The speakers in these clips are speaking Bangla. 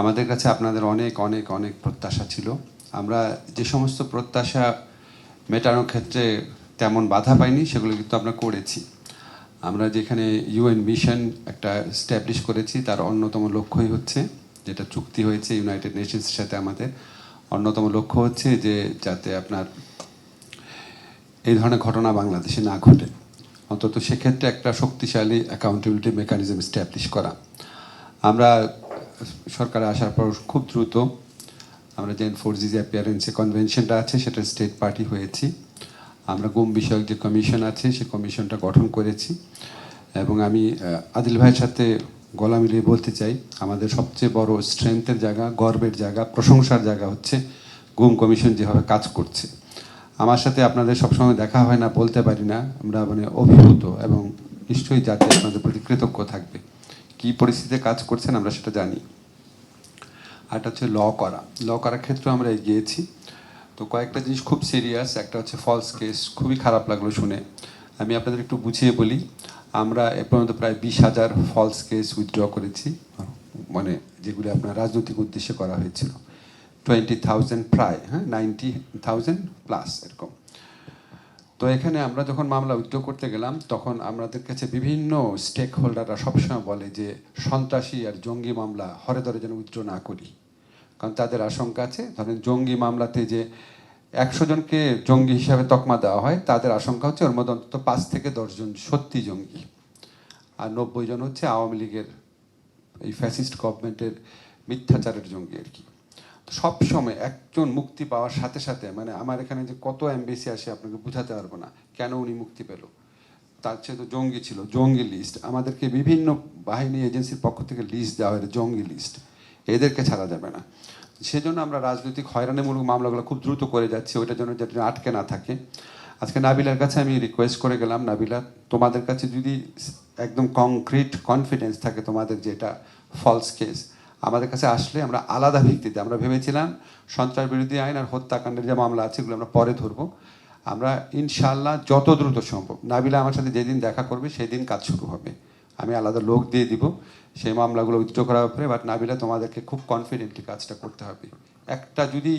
আমাদের কাছে আপনাদের অনেক অনেক অনেক প্রত্যাশা ছিল। আমরা যে সমস্ত প্রত্যাশা মেটানোর ক্ষেত্রে তেমন বাধা পাইনি, সেগুলো কিন্তু আমরা করেছি। আমরা যেখানে ইউএন মিশন একটা স্ট্যাবলিশ করেছি, তার অন্যতম লক্ষ্যই হচ্ছে, যেটা চুক্তি হয়েছে ইউনাইটেড নেশনসের সাথে আমাদের, অন্যতম লক্ষ্য হচ্ছে যে যাতে আপনার এই ধরনের ঘটনা বাংলাদেশে না ঘটে। অন্তত সেক্ষেত্রে একটা শক্তিশালী অ্যাকাউন্টেবিলিটি মেকানিজম স্ট্যাবলিশ করা। আমরা সরকারে আসার পর খুব দ্রুত আমরা যে ফোর্সিজ অ্যাপিয়ারেন্সে কনভেনশনটা আছে, সেটা স্টেট পার্টি হয়েছি। আমরা গুম বিষয়ক যে কমিশন আছে সেই কমিশনটা গঠন করেছি। এবং আমি আদিল ভাইয়ের সাথে গলা মিলিয়ে বলতে চাই, আমাদের সবচেয়ে বড় স্ট্রেংথের জায়গা, গর্বের জায়গা, প্রশংসার জায়গা হচ্ছে গুম কমিশন যেভাবে কাজ করছে। আমার সাথে আপনাদের সবসময় দেখা হয় না, বলতে পারি না। আমরা মানে অভিভূত এবং নিশ্চয়ই যাতে আপনাদের প্রতি কৃতজ্ঞ থাকবে। কি পরিস্থিতিতে কাজ করছেন আমরা সেটা জানি। আরটা হচ্ছে ল করা। ল করার ক্ষেত্রে আমরা এগিয়েছি। তো কয়েকটা জিনিস খুব সিরিয়াস একটা হচ্ছে ফলস কেস খুবই খারাপ লাগল শুনে। আমি আপনাদের একটু বুঝিয়ে বলি, আমরা এ পর্যন্ত প্রায় বিশ হাজার ফলস কেস উইথড্র করেছি মানে যেগুলি আপনার রাজনৈতিক উদ্দেশ্যে করা হয়েছিল। টোয়েন্টি থাউজেন্ড প্রায় হ্যাঁ নাইনটি থাউজেন্ড প্লাস এরকম। তো এখানে আমরা যখন মামলা উদ্যোগ করতে গেলাম, তখন আমাদের কাছে বিভিন্ন স্টেক হোল্ডাররা সবসময় বলে যে, সন্ত্রাসী আর জঙ্গি মামলা হরে ধরে যেন উদ্র না করি। কারণ তাদের আশঙ্কা আছে, ধরেন জঙ্গি মামলাতে যে একশো জনকে জঙ্গি হিসাবে তকমা দেওয়া হয়, তাদের আশঙ্কা হচ্ছে ওর মধ্যে অন্তত পাঁচ থেকে দশজন সত্যি জঙ্গি। আর নব্বই জন হচ্ছে আওয়ামী লীগের এই ফ্যাসিস্ট গভর্নমেন্টের মিথ্যাচারের জঙ্গি আর কি। সব সময় একজন মুক্তি পাওয়ার সাথে সাথে মানে আমার এখানে যে কত এমবিসি আসে আপনাকে বুঝাতে পারব না, কেন উনি মুক্তি পেল? তার চেয়ে তো জঙ্গি ছিল, জঙ্গি লিস্ট আমাদেরকে বিভিন্ন বাহিনী এজেন্সির পক্ষ থেকে লিস্ট দেওয়া হয় জঙ্গি লিস্ট এদেরকে ছাড়া যাবে না। সেজন্য আমরা রাজনৈতিক হয়রানিমূলক মামলাগুলো খুব দ্রুত করে যাচ্ছি, ওইটার জন্য যাতে আটকে না থাকে। আজকে নাবিলার কাছে আমি রিকোয়েস্ট করে গেলাম, নাবিলা, তোমাদের কাছে যদি একদম কংক্রিট কনফিডেন্স থাকে তোমাদের যেটা ফলস কেস আমাদের কাছে আসলে আমরা আলাদা ভিত্তিতে, আমরা ভেবেছিলাম সন্ত্রাস বিরোধী আইন আর হত্যাকাণ্ডের যে মামলা আছে এগুলো আমরা পরে ধরবো। আমরা ইনশাল্লাহ যত দ্রুত সম্ভব, নাবিলা আমার সাথে যেদিন দেখা করবে সেদিন কাজ শুরু হবে। আমি আলাদা লোক দিয়ে দিব সেই মামলাগুলো উইথড্র করার ব্যাপারে, বাট নাবিলা তোমাদেরকে খুব কনফিডেন্টলি কাজটা করতে হবে। একটা যদি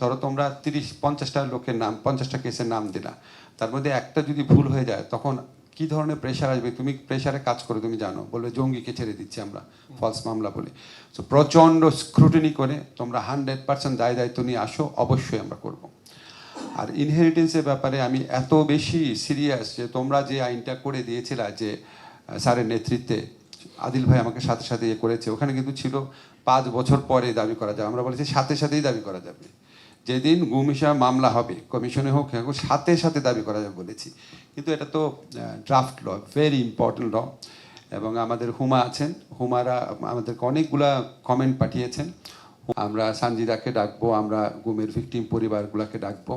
ধরো তোমরা তিরিশ, পঞ্চাশটা লোকের নাম, পঞ্চাশটা কেসের নাম দিলা, তার মধ্যে একটা যদি ভুল হয়ে যায়, তখন কি ধরনের প্রেশার আসবে? তুমি প্রেশারে কাজ করো, তুমি জানো। বলবে, জঙ্গিকে ছেড়ে দিচ্ছি আমরা ফলস মামলা বলে। সো প্রচণ্ড স্ক্রুটিনি করে তোমরা হান্ড্রেড পার্সেন্ট দায় দায়িত্ব নিয়ে আসো, অবশ্যই আমরা করব। আর ইনহেরিটেন্সের ব্যাপারে আমি এত বেশি সিরিয়াস যে তোমরা যে আইনটা করে দিয়েছিলা যে স্যারের নেতৃত্বে, আদিল ভাই আমাকে সাথে সাথে ইয়ে করেছে। ওখানে কিন্তু ছিল পাঁচ বছর পরে দাবি করা যাবে। আমরা বলেছি সাথে সাথেই দাবি করা যাবে। যেদিন গুম হিসাবে মামলা হবে, কমিশনে হোক হোক, সাথে সাথে দাবি করা যাবে বলেছি। কিন্তু এটা তো draft law very important law এবং আমাদের হুমা আছেন। হুমারা আমাদেরকে অনেকগুলা কমেন্ট পাঠিয়েছেন। আমরা সানজিদাকে ডাকবো, আমরা গুমের ভিকটিম পরিবারগুলোকে ডাকবো।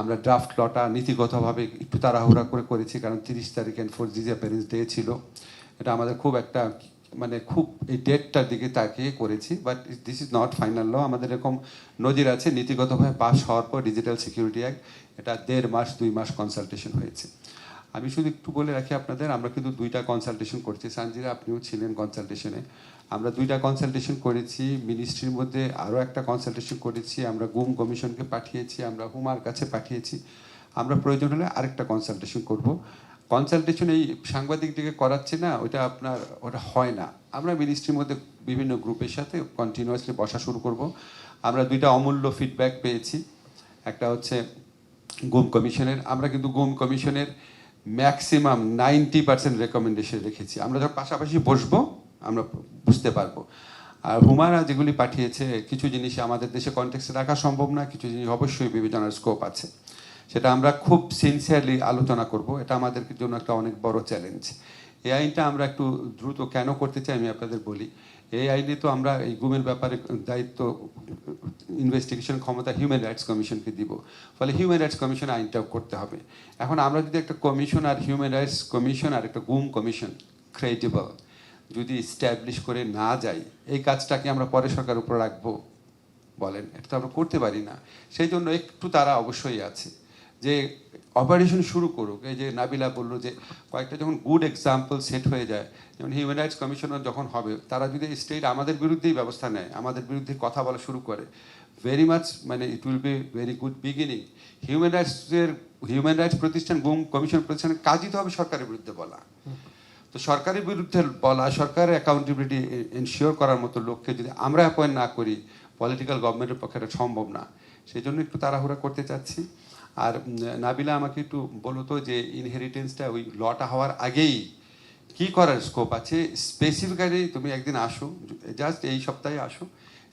আমরা ড্রাফট লটা নীতিগতভাবে একটু তাড়াহুড়া করে করেছি, কারণ তিরিশ তারিখ এন্ড ফোর জিজা প্যারেন্টস ডে ছিল। এটা আমাদের খুব একটা মানে খুব এই ডেটটার দিকে তাকিয়ে করেছি but this is not final law আমাদের এরকম নজির আছে, নীতিগতভাবে পাস হওয়ার পর ডিজিটাল সিকিউরিটি অ্যাক্ট এটা দেড় মাস, দুই মাস কনসালটেশন হয়েছে। আমি শুধু একটু বলে রাখি আপনাদের, আমরা কিন্তু দুইটা কনসালটেশন করছি। সানজিরা, আপনিও ছিলেন কনসালটেশনে আমরা দুইটা কনসালটেশন করেছি মিনিস্ট্রির মধ্যে আরও একটা কনসালটেশন করেছি, আমরা গুম কমিশনকে পাঠিয়েছি, আমরা হুমার কাছে পাঠিয়েছি। আমরা প্রয়োজন হলে আরেকটা কনসালটেশন করব। কনসালটেশন এই সাংবাদিকদিকে করাচ্ছি না ওটা আপনার, ওটা হয় না। আমরা মিনিস্ট্রির মধ্যে বিভিন্ন গ্রুপের সাথে কন্টিনিউয়াসলি বসা শুরু করব। আমরা দুইটা অমূল্য ফিডব্যাক পেয়েছি। একটা হচ্ছে গুম কমিশনের। আমরা কিন্তু গুম কমিশনের ম্যাক্সিমাম নাইনটি পার্সেন্ট রেকমেন্ডেশন রেখেছি। আমরা যখন পাশাপাশি বসবো, আমরা বুঝতে পারব। আর হুমারা যেগুলি পাঠিয়েছে, কিছু জিনিস আমাদের দেশে কনটেক্সে রাখা সম্ভব না, কিছু জিনিস অবশ্যই বিবেচনার স্কোপ আছে। সেটা আমরা খুব সিনসিয়ারলি আলোচনা করব। এটা আমাদের জন্য একটা অনেক বড় চ্যালেঞ্জ এই আইনটা আমরা একটু দ্রুত কেন করতে চাই আমি আপনাদের বলি। এই আইনে তো আমরা এই গুমের ব্যাপারে দায়িত্ব ইনভেস্টিগেশন ক্ষমতা হিউম্যান রাইটস কমিশনকে দিব। ফলে হিউম্যান রাইটস কমিশন আইনটাও করতে হবে। এখন আমরা যদি একটা কমিশন আর হিউম্যান রাইটস কমিশন আর একটা গুম কমিশন ক্রেডিবল যদি স্ট্যাবলিশ করে না যাই, এই কাজটাকে আমরা পরে সরকার উপর রাখব বলেন। এটা তো আমরা করতে পারি না। সেই জন্য একটু তারা অবশ্যই আছে। যে অপারেশন শুরু করুক, এই যে নাবিলা বলল যে কয়েকটা যখন গুড এক্সাম্পল সেট হয়ে যায়, যেমন হিউম্যান রাইটস কমিশনার যখন হবে, তারা যদি স্টেট আমাদের বিরুদ্ধেই ব্যবস্থা নেয়, আমাদের বিরুদ্ধে কথা বলা শুরু করে ভেরি মাচ মানে it will be very good beginning human রাইটসের human rights প্রতিষ্ঠান গুম কমিশন প্রতিষ্ঠানের কাজই তো হবে সরকারের বিরুদ্ধে বলা। তো সরকারের বিরুদ্ধে বলা, সরকারের অ্যাকাউন্টেবিলিটি এনশিওর করার মতো লোককে যদি আমরা অ্যাপয়েন্ট না করি পলিটিক্যাল গভর্নমেন্টের পক্ষে এটা সম্ভব না। সেই জন্য একটু তাড়াহুড়া করতে চাচ্ছি। আর নাবিলা আমাকে একটু বলো তো যে ইনহেরিটেন্সটা ওই লটা হওয়ার আগেই কি করার স্কোপ আছে? স্পেসিফিক্যালি তুমি একদিন আসো জাস্ট এই সপ্তাহে আসো।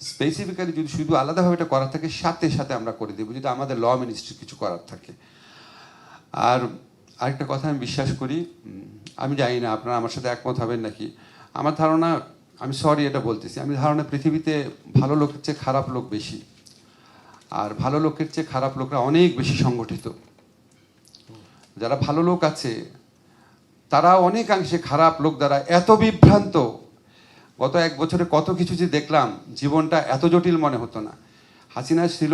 স্পেসিফিক্যালি যদি শুধু আলাদাভাবে এটা করার থাকে, সাথে সাথে আমরা করে দেবো, যদি আমাদের ল মিনিস্ট্রি কিছু করার থাকে। আর আরেকটা কথা আমি বিশ্বাস করি আমি জানি না, আপনারা আমার সাথে একমত হবেন নাকি? আমার ধারণা, আমি সরি এটা বলতেছি, আমি ধারণা পৃথিবীতে ভালো লোকের চেয়ে খারাপ লোক বেশি। আর ভালো লোকের চেয়ে খারাপ লোকরা অনেক বেশি সংগঠিত। যারা ভালো লোক আছে, তারা অনেকাংশে খারাপ লোক দ্বারা এত বিভ্রান্ত। গত এক বছরে কত কিছু যে দেখলাম, জীবনটা এত জটিল মনে হতো না। হাসিনা ছিল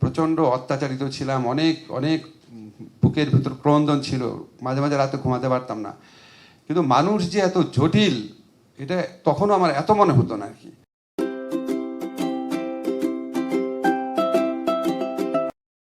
প্রচণ্ড অত্যাচারিত ছিলাম, অনেক অনেক বুকের ভিতর ক্রন্দন ছিল, মাঝে মাঝে রাতে ঘুমাতে পারতাম না। কিন্তু মানুষ যে এত জটিল, এটা তখনও আমার এত মনে হতো না আর কি।